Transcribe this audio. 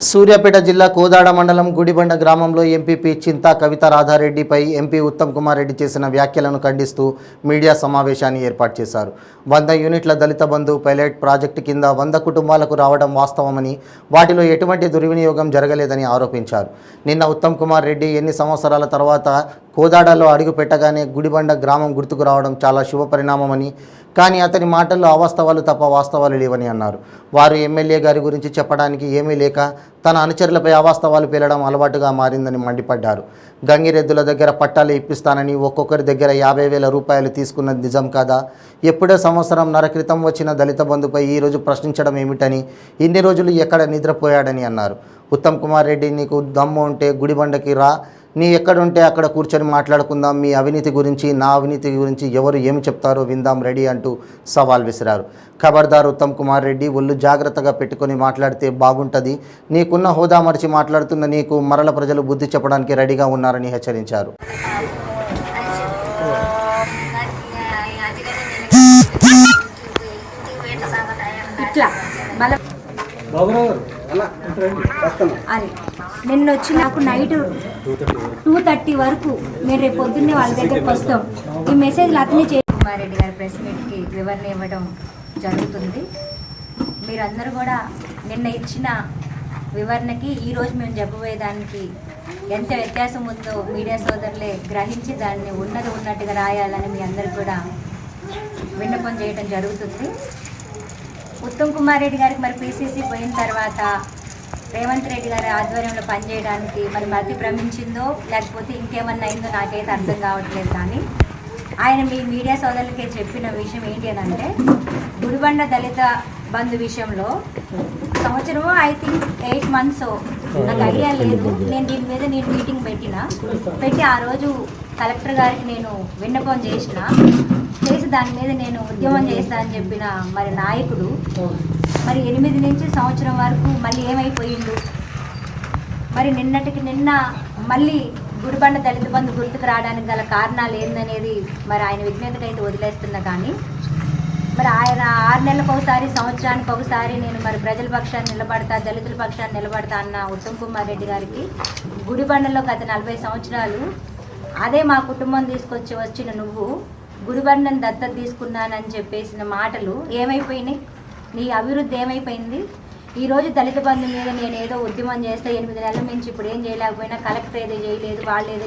సూర్యాపేట జిల్లా కోదాడ మండలం గుడిబండ గ్రామంలో ఎంపీపీ చింతా కవిత రాధారెడ్డిపై ఎంపీ ఉత్తమ్ కుమార్ రెడ్డి చేసిన వ్యాఖ్యలను ఖండిస్తూ మీడియా సమావేశాన్ని ఏర్పాటు చేశారు. వంద యూనిట్ల దళిత బంధు పైలట్ ప్రాజెక్టు కింద వంద కుటుంబాలకు రావడం వాస్తవమని వాటిలో ఎటువంటి దుర్వినియోగం జరగలేదని ఆరోపించారు. నిన్న ఉత్తమ్ కుమార్ రెడ్డి ఎన్ని సంవత్సరాల తర్వాత కోదాడలో అడుగు పెట్టగానే గుడిబండ గ్రామం గుర్తుకు రావడం చాలా శుభ పరిణామమని కానీ అతని మాటల్లో అవాస్తవాలు తప్ప వాస్తవాలు లేవని అన్నారు. వారు ఎమ్మెల్యే గారి గురించి చెప్పడానికి ఏమీ లేక తన అనుచరులపై అవాస్తవాలు పేలడం అలవాటుగా మారిందని మండిపడ్డారు. గంగిరెద్దుల దగ్గర పట్టాలు ఇప్పిస్తానని ఒక్కొక్కరి దగ్గర యాభై వేల రూపాయలు తీసుకున్నది నిజం కాదా? ఎప్పుడో సంవత్సరం నర క్రితం వచ్చిన దళిత బంధుపై ఈరోజు ప్రశ్నించడం ఏమిటని ఇన్ని రోజులు ఎక్కడ నిద్రపోయాడని అన్నారు. ఉత్తమ్ కుమార్ రెడ్డి నీకు దమ్ము ఉంటే గుడిబండకి రా నీ ఎక్కడుంటే అక్కడ కూర్చొని మాట్లాడుకుందాం. మీ అవినీతి గురించి నా అవినీతి గురించి ఎవరు ఏమి చెప్తారో విందాం రెడీ అంటూ సవాల్ విసిరారు. ఖబర్దార్ ఉత్తమ్ కుమార్ రెడ్డి ఒళ్ళు జాగ్రత్తగా పెట్టుకొని మాట్లాడితే బాగుంటుంది. నీకున్న హోదా మరిచి మాట్లాడుతున్న నీకు మరల ప్రజలు బుద్ధి చెప్పడానికి రెడీగా ఉన్నారని హెచ్చరించారు. ఇట్లా. మళ్ళీ అది నిన్న వచ్చి నాకు నైట్ టూ థర్టీ వరకు నేను రేపు పొద్దున్నే వాళ్ళ దగ్గరికి వస్తాం. ఈ మెసేజ్లు అతనే చే కుమారెడ్డి గారి ప్రెస్ మీట్కి వివరణ ఇవ్వడం జరుగుతుంది. మీరందరూ కూడా నిన్న ఇచ్చిన వివరణకి ఈరోజు మేము చెప్పబోయేదానికి ఎంత వ్యత్యాసం ఉందో మీడియా సోదరులే గ్రహించి దాన్ని ఉన్నది ఉన్నట్టుగా రాయాలని మీ అందరికి కూడా విన్నపం చేయడం జరుగుతుంది. ఉత్తమ్ కుమార్ రెడ్డి గారికి మరి పీసీసీ పోయిన తర్వాత రేవంత్ రెడ్డి గారి ఆధ్వర్యంలో పనిచేయడానికి మరి మతి భ్రమించిందో లేకపోతే ఇంకేమన్నా అయిందో నాకైతే అర్థం కావట్లేదు కానీ ఆయన మీ మీడియా సోదరులకి చెప్పిన విషయం ఏంటి అని అంటే గుడిబండ దళిత బంధు విషయంలో సంవత్సరము ఐ థింక్ ఎయిట్ మంత్స్ నాకు ఐడియా లేదు. నేను దీని మీద నేను మీటింగ్ పెట్టిన. పెట్టి ఆ రోజు కలెక్టర్ గారికి నేను విన్నపం చేసిన. చేసి దాని మీద నేను ఉద్యమం చేస్తా అని చెప్పిన మరి నాయకుడు. మరి ఎనిమిది నుంచి సంవత్సరం వరకు మళ్ళీ ఏమైపోయిండు? మరి నిన్నటికి నిన్న మళ్ళీ గుడిబండ దళిత బంధు గుర్తుకు రావడానికి గల కారణాలు ఏందనేది మరి ఆయన విజ్ఞతకైతే వదిలేస్తున్నా కానీ మరి ఆయన ఆరు నెలలకు ఒకసారి సంవత్సరానికి ఒకసారి నేను మరి ప్రజల పక్షాన్ని నిలబడతా దళితుల పక్షాన్ని నిలబడతా అన్న ఉత్తమ్ కుమార్ రెడ్డి గారికి గుడిబండలో గత నలభై సంవత్సరాలు అదే మా కుటుంబం తీసుకొచ్చి వచ్చిన నువ్వు గుడిబండను దత్తత తీసుకున్నానని చెప్పేసిన మాటలు ఏమైపోయినాయి? నీ అభివృద్ధి ఏమైపోయింది? ఈరోజు దళిత బంధు మీద నేను ఏదో ఉద్యమం చేస్తే ఎనిమిది నెలల నుంచి ఇప్పుడు ఏం చేయలేకపోయినా కలెక్టర్ ఏదో చేయలేదు వాళ్ళు ఏదో